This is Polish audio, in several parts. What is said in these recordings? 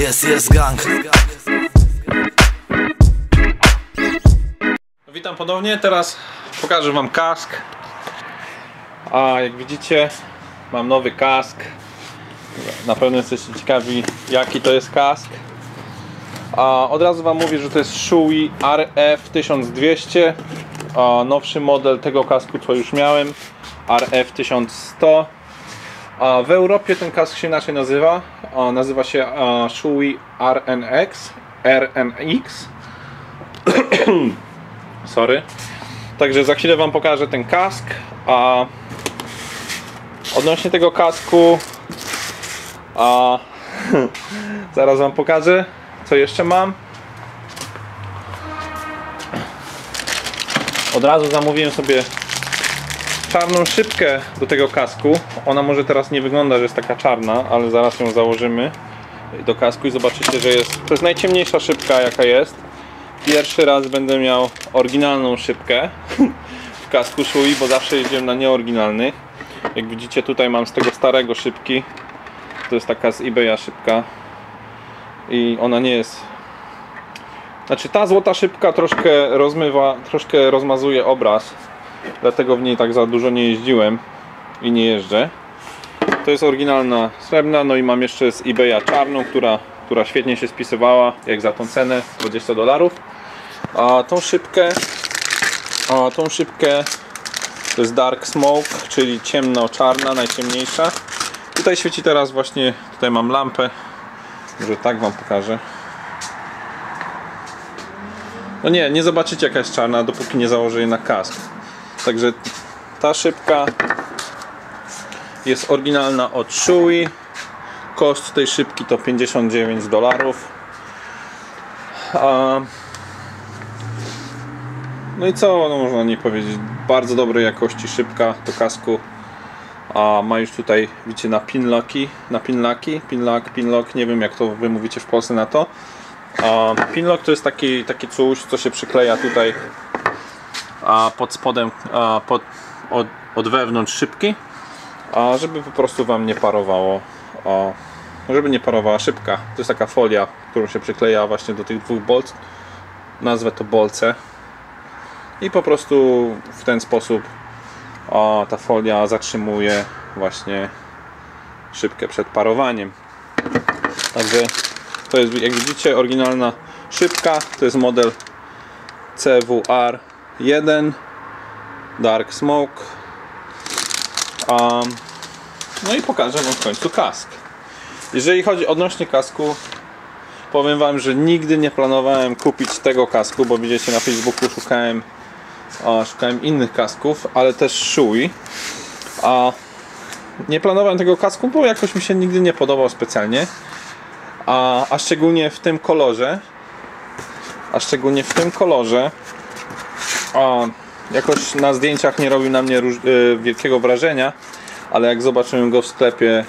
Jest, jest gang. Witam ponownie, teraz pokażę wam kask. A jak widzicie mam nowy kask. Na pewno jesteście ciekawi jaki to jest kask. A od razu wam mówię, że to jest Shui RF 1200 a Nowszy model tego kasku co już miałem. RF 1100 a w Europie ten kask się inaczej nazywa a Nazywa się a, Shui RNX RNX Sorry. Także za chwilę Wam pokażę ten kask. A odnośnie tego kasku, a zaraz Wam pokażę, co jeszcze mam. Od razu zamówiłem sobie czarną szybkę do tego kasku. Ona może teraz nie wygląda, że jest taka czarna, ale zaraz ją założymy do kasku i zobaczycie, że jest. To jest najciemniejsza szybka, jaka jest pierwszy raz będę miał oryginalną szybkę w kasku Shui, bo zawsze jeździłem na nieoryginalnych. Jak widzicie tutaj mam z tego starego szybki. To jest taka z eBaya szybka. I ona nie jest... Znaczy ta złota szybka troszkę rozmywa, troszkę rozmazuje obraz. Dlatego w niej tak za dużo nie jeździłem i nie jeżdżę. To jest oryginalna srebrna, no i mam jeszcze z eBaya czarną, która, która świetnie się spisywała, jak za tą cenę 20 dolarów. A tą szybkę, a tą szybkę to jest Dark Smoke, czyli ciemno-czarna, najciemniejsza. Tutaj świeci teraz właśnie, tutaj mam lampę, może tak Wam pokażę. No nie, nie zobaczycie jaka jest czarna, dopóki nie założę jej na kask. Także ta szybka jest oryginalna od Shui. Koszt tej szybki to 59 dolarów. No i co no można nie powiedzieć? Bardzo dobrej jakości szybka do kasku. A ma już tutaj, widzicie, na pinlocki, na pinlaki, pinlock, pinlock, nie wiem jak to wy mówicie w Polsce na to. A pinlock to jest taki, taki coś, co się przykleja tutaj pod spodem, pod, od, od wewnątrz szybki, żeby po prostu wam nie parowało, żeby nie parowała szybka. To jest taka folia, którą się przykleja właśnie do tych dwóch bolt. Nazwę to bolce i po prostu w ten sposób ta folia zatrzymuje właśnie szybkę przed parowaniem także to jest jak widzicie oryginalna szybka to jest model CWR 1 Dark Smoke um, no i pokażę wam w końcu kask jeżeli chodzi odnośnie kasku powiem wam, że nigdy nie planowałem kupić tego kasku bo widzicie na Facebooku szukałem szukałem innych kasków, ale też Shui. A nie planowałem tego kasku, bo jakoś mi się nigdy nie podobał specjalnie. A, a szczególnie w tym kolorze. A szczególnie w tym kolorze. A, jakoś na zdjęciach nie robił na mnie y, wielkiego wrażenia, ale jak zobaczyłem go w sklepie,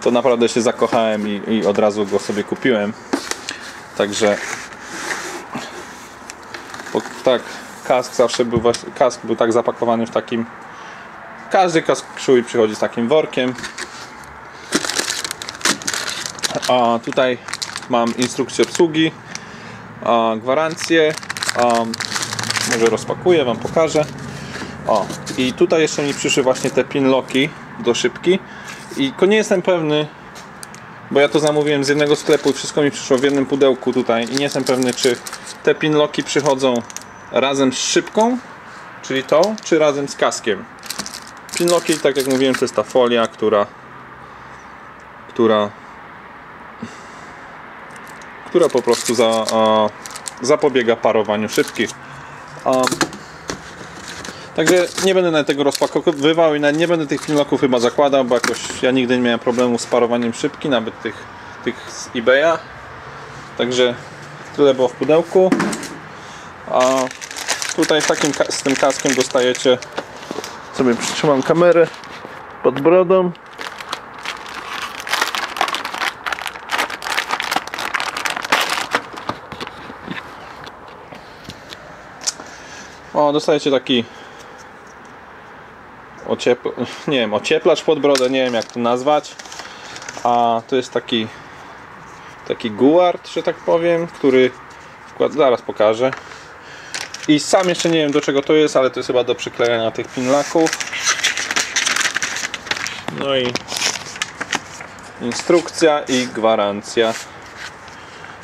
to naprawdę się zakochałem i, i od razu go sobie kupiłem. Także bo, tak, kask zawsze był kask był tak zapakowany w takim każdy kask Shui przychodzi z takim workiem a tutaj mam instrukcję obsługi a, gwarancję może rozpakuję, wam pokażę o, i tutaj jeszcze mi przyszły właśnie te pinlocki do szybki i nie jestem pewny bo ja to zamówiłem z jednego sklepu i wszystko mi przyszło w jednym pudełku tutaj i nie jestem pewny czy te pinlocki przychodzą razem z szybką, czyli tą, czy razem z kaskiem. Pinlocki, tak jak mówiłem, to jest ta folia, która która która po prostu za, a, zapobiega parowaniu szybki. A, także nie będę na tego rozpakowywał i nie będę tych pinlocków chyba zakładał, bo jakoś ja nigdy nie miałem problemu z parowaniem szybki, nawet tych, tych z eBaya. Także tyle było w pudełku. A tutaj takim, z tym kaskiem dostajecie sobie przytrzymam kamerę pod brodą o dostajecie taki nie wiem, ocieplacz pod brodę, nie wiem jak to nazwać a to jest taki taki guard, że tak powiem, który wkład zaraz pokażę. I sam jeszcze nie wiem do czego to jest, ale to jest chyba do przyklejania tych pinlaków. No i instrukcja i gwarancja.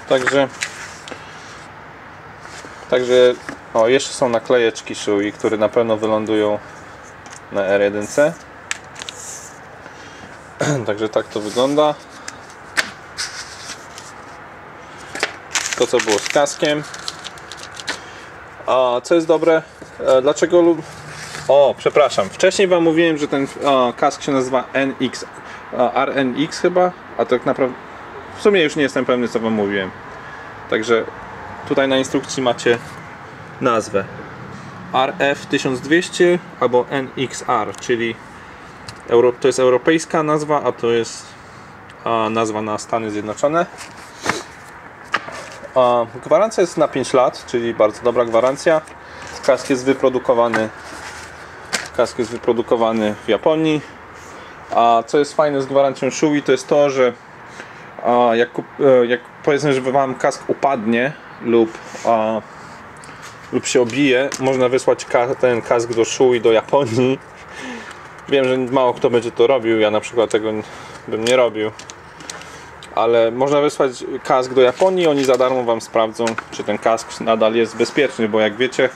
Także Także o, jeszcze są naklejeczki Shui, które na pewno wylądują na R1. Także tak to wygląda. To co było z kaskiem. A co jest dobre? E, Dlaczego lub... O, przepraszam. Wcześniej wam mówiłem, że ten o, kask się nazywa NX, RNX chyba, a tak naprawdę w sumie już nie jestem pewny co wam mówiłem. Także tutaj na instrukcji macie nazwę RF1200 albo NXR, czyli Euro, to jest europejska nazwa, a to jest a, nazwa na Stany Zjednoczone. A, gwarancja jest na 5 lat, czyli bardzo dobra gwarancja. Kask jest wyprodukowany kask jest wyprodukowany w Japonii. A co jest fajne z gwarancją Shui, to jest to, że a, jak, e, jak powiedzmy, że wam kask upadnie lub a, lub się obije, można wysłać ten kask do Shui do Japonii. Wiem, że mało kto będzie to robił, ja na przykład tego bym nie robił. Ale można wysłać kask do Japonii, oni za darmo wam sprawdzą, czy ten kask nadal jest bezpieczny, bo jak wiecie,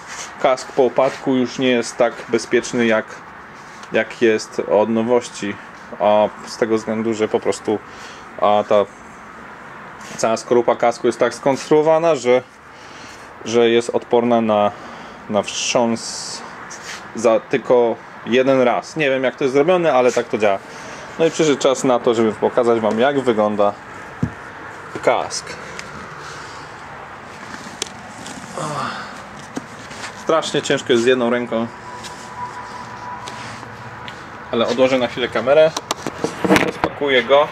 kask po upadku już nie jest tak bezpieczny jak, jak jest od nowości. A z tego względu, że po prostu a ta cała skorupa kasku jest tak skonstruowana, że, że jest odporna na, na wstrząs za tylko jeden raz. Nie wiem jak to jest zrobione, ale tak to działa. No i przyszedł czas na to, żeby pokazać Wam jak wygląda kask. Strasznie ciężko jest z jedną ręką. Ale odłożę na chwilę kamerę. Rozpakuję go.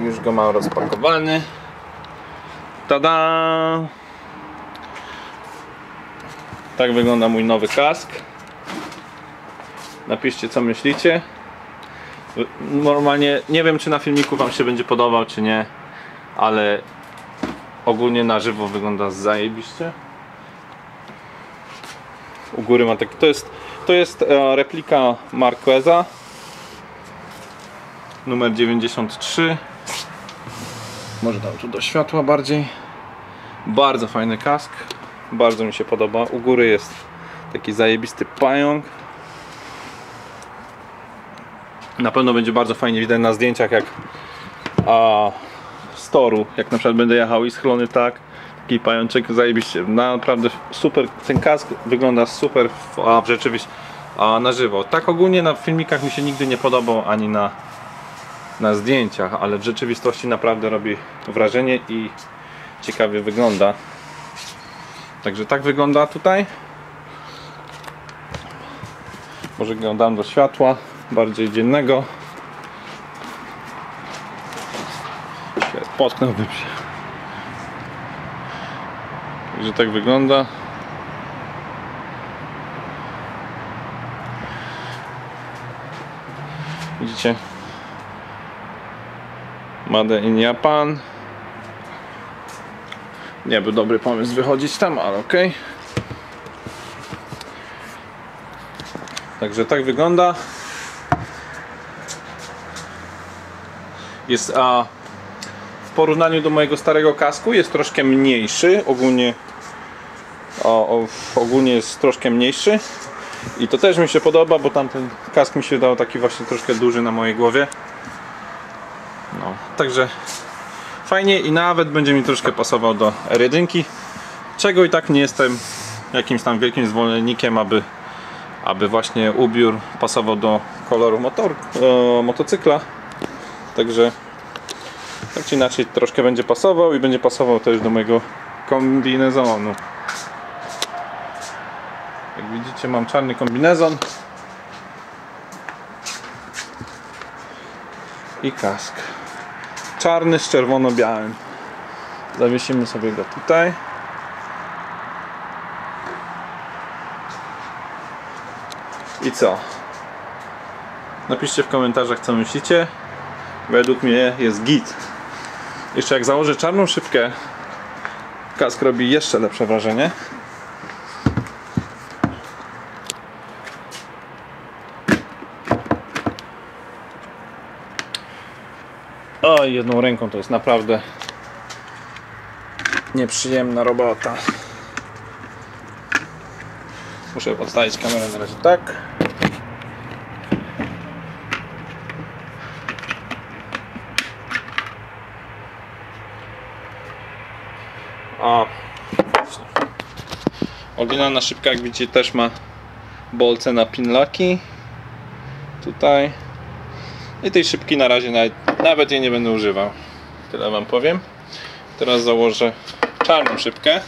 Już go mam rozpakowany. Tada! Tak wygląda mój nowy kask. Napiszcie co myślicie. Normalnie nie wiem czy na filmiku Wam się będzie podobał czy nie, ale ogólnie na żywo wygląda zajebiście. U góry ma taki, to jest, to jest e, replika Marqueza. Numer 93 może dam tu do światła bardziej. Bardzo fajny kask. Bardzo mi się podoba. U góry jest taki zajebisty pająk. Na pewno będzie bardzo fajnie widać na zdjęciach jak a, z toru. Jak na przykład będę jechał i schlony tak taki pajączek zajebiście naprawdę super ten kask wygląda super a, w rzeczywistości a na żywo tak ogólnie na filmikach mi się nigdy nie podobał ani na na zdjęciach, ale w rzeczywistości naprawdę robi wrażenie i ciekawie wygląda. Także tak wygląda tutaj. Może go dam do światła bardziej dziennego. Potknąłbym się. Także tak wygląda. Widzicie? Made in Japan. Nie był dobry pomysł wychodzić tam, ale ok. Także tak wygląda. Jest a w porównaniu do mojego starego kasku jest troszkę mniejszy. Ogólnie o, o, ogólnie jest troszkę mniejszy. I to też mi się podoba, bo tamten kask mi się dał taki właśnie troszkę duży na mojej głowie. No, także fajnie i nawet będzie mi troszkę pasował do R1, czego i tak nie jestem jakimś tam wielkim zwolennikiem, aby, aby właśnie ubiór pasował do koloru motor, e, motocykla. Także tak czy inaczej troszkę będzie pasował i będzie pasował też do mojego kombinezonu. Jak widzicie mam czarny kombinezon i kask czarny z czerwono-białym. Zawiesimy sobie go tutaj. I co? Napiszcie w komentarzach co myślicie. Według mnie jest git. Jeszcze jak założę czarną szybkę, kask robi jeszcze lepsze wrażenie. Oj, jedną ręką to jest naprawdę nieprzyjemna robota. Muszę odstawić kamerę na razie tak. A. Oryginalna szybka, jak widzicie, też ma bolce na pinlaki. Tutaj. I tej szybki na razie nawet, nawet jej nie będę używał. Tyle wam powiem. Teraz założę czarną szybkę.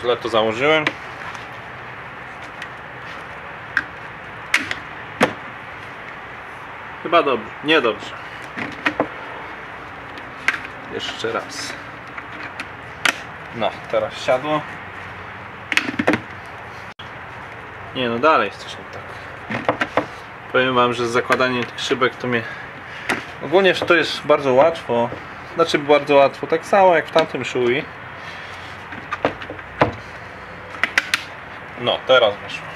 Źle to założyłem. Chyba dobrze. Jeszcze raz. No, teraz siadło. Nie no, dalej jest coś nie tak. Powiem wam, że z zakładaniem tych szybek to mnie... Ogólnie to jest bardzo łatwo. Znaczy bardzo łatwo, tak samo jak w tamtym Shui. No, teraz weszło.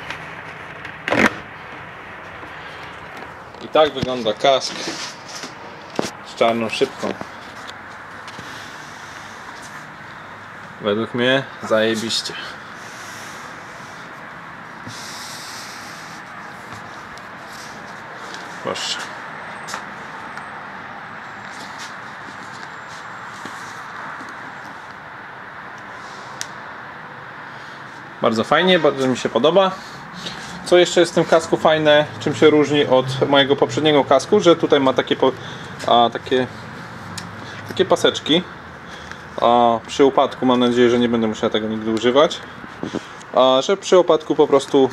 Tak wygląda kask z czarną szybką. Według mnie zajebiście. Proszę. Bardzo fajnie, bardzo mi się podoba. Co jeszcze jest w tym kasku fajne, czym się różni od mojego poprzedniego kasku, że tutaj ma takie, po, a, takie, takie paseczki. A, przy upadku mam nadzieję, że nie będę musiał tego nigdy używać. A, że przy upadku po prostu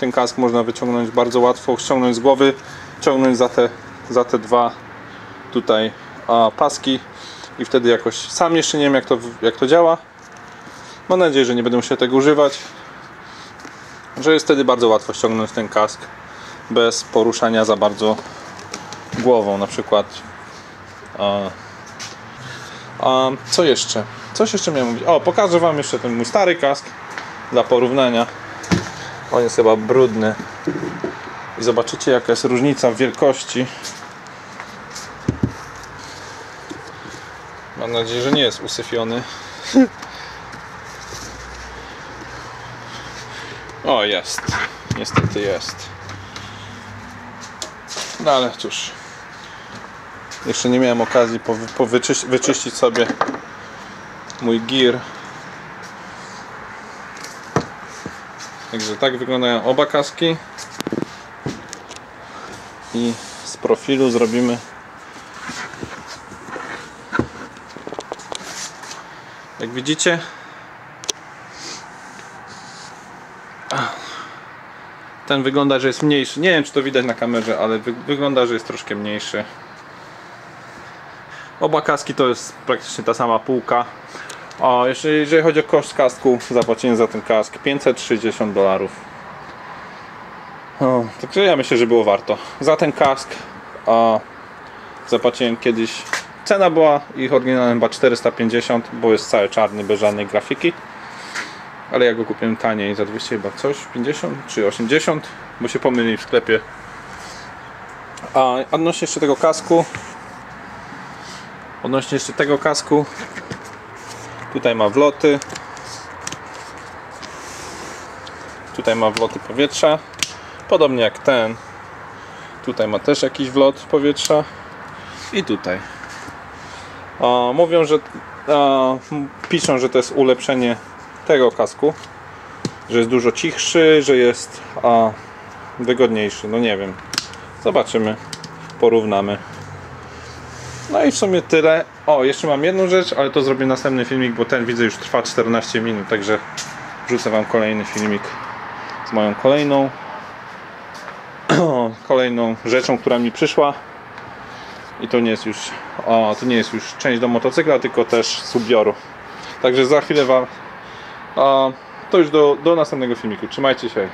ten kask można wyciągnąć bardzo łatwo, ściągnąć z głowy, ciągnąć za te, za te dwa tutaj a, paski i wtedy jakoś sam jeszcze nie wiem jak to, jak to działa. Mam nadzieję, że nie będę musiał tego używać że jest wtedy bardzo łatwo ściągnąć ten kask bez poruszania za bardzo głową na przykład. A, a, co jeszcze? coś jeszcze miałem mówić. O pokażę wam jeszcze ten mój stary kask dla porównania. On jest chyba brudny. I zobaczycie jaka jest różnica w wielkości. Mam nadzieję, że nie jest usyfiony O, jest. Niestety jest. No ale cóż. Jeszcze nie miałem okazji po, po wyczyś, wyczyścić sobie mój gear. Także tak wyglądają oba kaski. I z profilu zrobimy jak widzicie ten wygląda, że jest mniejszy. Nie wiem, czy to widać na kamerze, ale wy wygląda, że jest troszkę mniejszy. Oba kaski to jest praktycznie ta sama półka. O, jeszcze jeżeli chodzi o koszt kasku, zapłaciłem za ten kask 560 dolarów. Także ja myślę, że było warto. Za ten kask o, zapłaciłem kiedyś. Cena była ich oryginalna chyba 450, bo jest cały czarny, bez żadnej grafiki ale ja go kupiłem taniej za 200 chyba coś 50 czy 80 bo się pomylili w sklepie. A odnośnie jeszcze tego kasku odnośnie jeszcze tego kasku tutaj ma wloty. Tutaj ma wloty powietrza podobnie jak ten. Tutaj ma też jakiś wlot powietrza. I tutaj. A, mówią, że a, piszą, że to jest ulepszenie tego kasku, że jest dużo cichszy, że jest a, wygodniejszy. No nie wiem. Zobaczymy. Porównamy. No i w sumie tyle. O, jeszcze mam jedną rzecz, ale to zrobię następny filmik, bo ten widzę już trwa 14 minut, także wrzucę Wam kolejny filmik. z moją kolejną kolejną rzeczą, która mi przyszła. I to nie jest już o, to nie jest już część do motocykla, tylko też z ubioru. Także za chwilę wam a, to już do, do następnego filmiku. Trzymajcie się.